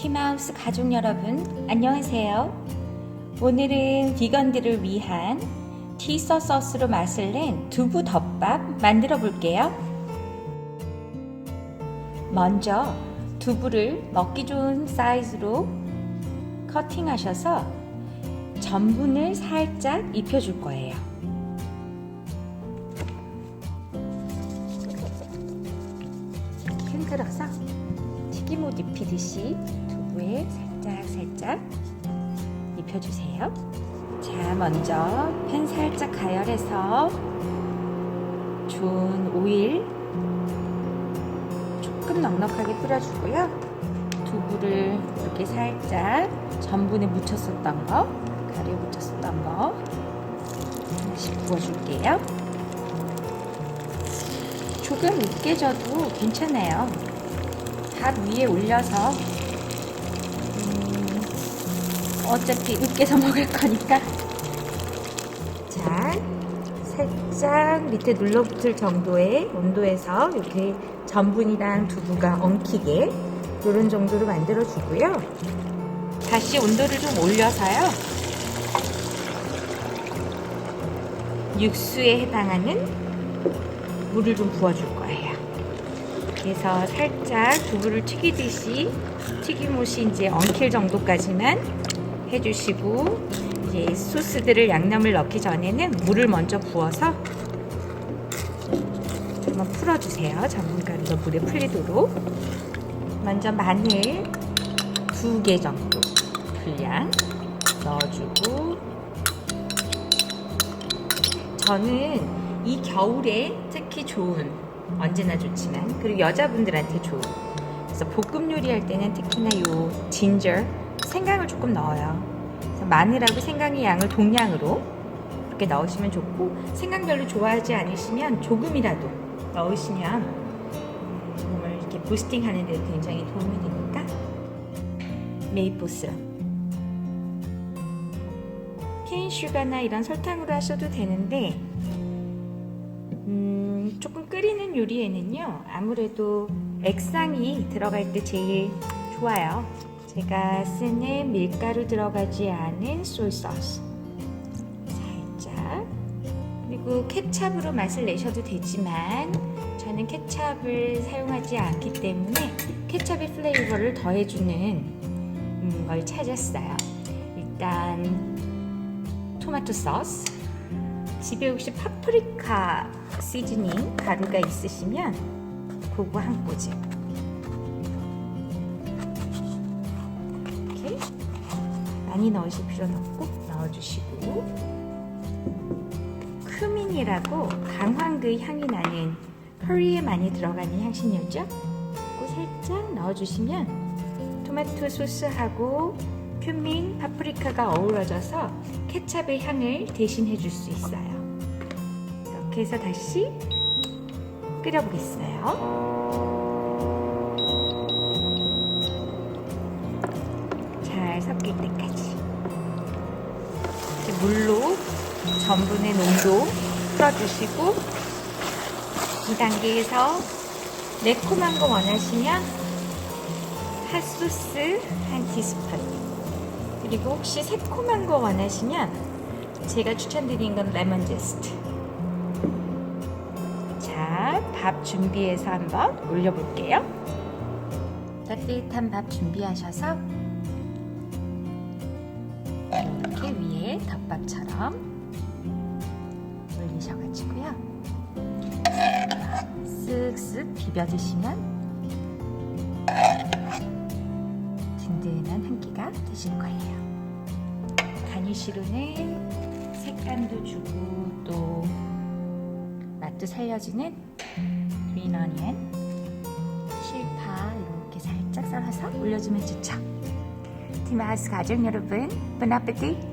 티마우스 가족 여러분, 안녕하세요. 오늘은 비건들을 위한 티서 소스로 맛을 낸 두부 덮밥 만들어 볼게요. 먼저 두부를 먹기 좋은 사이즈로 커팅하셔서 전분을 살짝 입혀줄 거예요. 큰 그릇서 튀김옷 입히듯이 두부에 살짝 살짝 입혀주세요. 자, 먼저 팬 살짝 가열해서 좋은 오일 조금 넉넉하게 뿌려주고요. 두부를 이렇게 살짝 전분에 묻혔었던 거, 가루에 묻혔었던 거 하나씩 부어줄게요. 조금 으깨져도 괜찮아요. 밥 위에 올려서 음, 어차피 으깨서 먹을 거니까. 자 살짝 밑에 눌러붙을 정도의 온도에서 이렇게 전분이랑 두부가 엉키게 이런 정도로 만들어 주고요. 다시 온도를 좀 올려서요. 육수에 해당하는 물을 좀 부어줄 거예요. 그래서 살짝 두부를 튀기듯이 튀김옷이 이제 엉킬 정도까지만 해주시고 이제 소스들을 양념을 넣기 전에는 물을 먼저 부어서 한번 풀어주세요. 전분가루가 물에 풀리도록. 먼저 마늘 두 개 정도 분량 넣어주고 저는 이 겨울에 특히 좋은 언제나 좋지만 그리고 여자분들한테 좋은 그래서 볶음 요리할 때는 특히나 요 진저 생강을 조금 넣어요. 마늘하고 생강의 양을 동량으로 이렇게 넣으시면 좋고 생강 별로 좋아하지 않으시면 조금이라도 넣으시면 몸을 이렇게 부스팅하는 데 굉장히 도움이 되니까 메이플 시럽 케인 슈가나 이런 설탕으로 하셔도 되는데 음, 조금 끓이는 요리에는요 아무래도 액상이 들어갈 때 제일 좋아요. 제가 쓰는 밀가루 들어가지 않은 소이 소스. 살짝. 그리고 케찹으로 맛을 내셔도 되지만 저는 케찹을 사용하지 않기 때문에 케찹의 플레이버를 더해주는 음, 걸 찾았어요. 일단 토마토 소스. 집에 혹시 파프리카 시즈닝 가루가 있으시면 그거 한 꼬집 많이 넣으실 필요는 없고 넣어주시고 크민이라고 강황그 향이 나는 커리에 많이 들어가는 향신료죠? 그거 살짝 넣어주시면 토마토 소스하고 큐민, 파프리카가 어우러져서 케찹의 향을 대신해 줄 수 있어요. 이렇게 해서 다시 끓여보겠어요. 잘 섞일 때까지 물로 전분의 농도 풀어주시고 이 단계에서 매콤한 거 원하시면 핫소스 한 티스푼. 그리고 혹시 새콤한 거 원하시면 제가 추천드린 건 레몬 제스트. 자, 밥 준비해서 한번 올려볼게요. 따뜻한 밥 준비하셔서 이렇게 위에 덮밥처럼 올리셔가지고요. 쓱쓱 비벼 드시면 든든한 한 끼가 되실 거예요. 가니쉬로는 색감도 주고 또 맛도 살려주는 그린 어니언 실파 이렇게 살짝 썰어서 올려주면 좋죠. 티마우스 가족 여러분, bon appetit!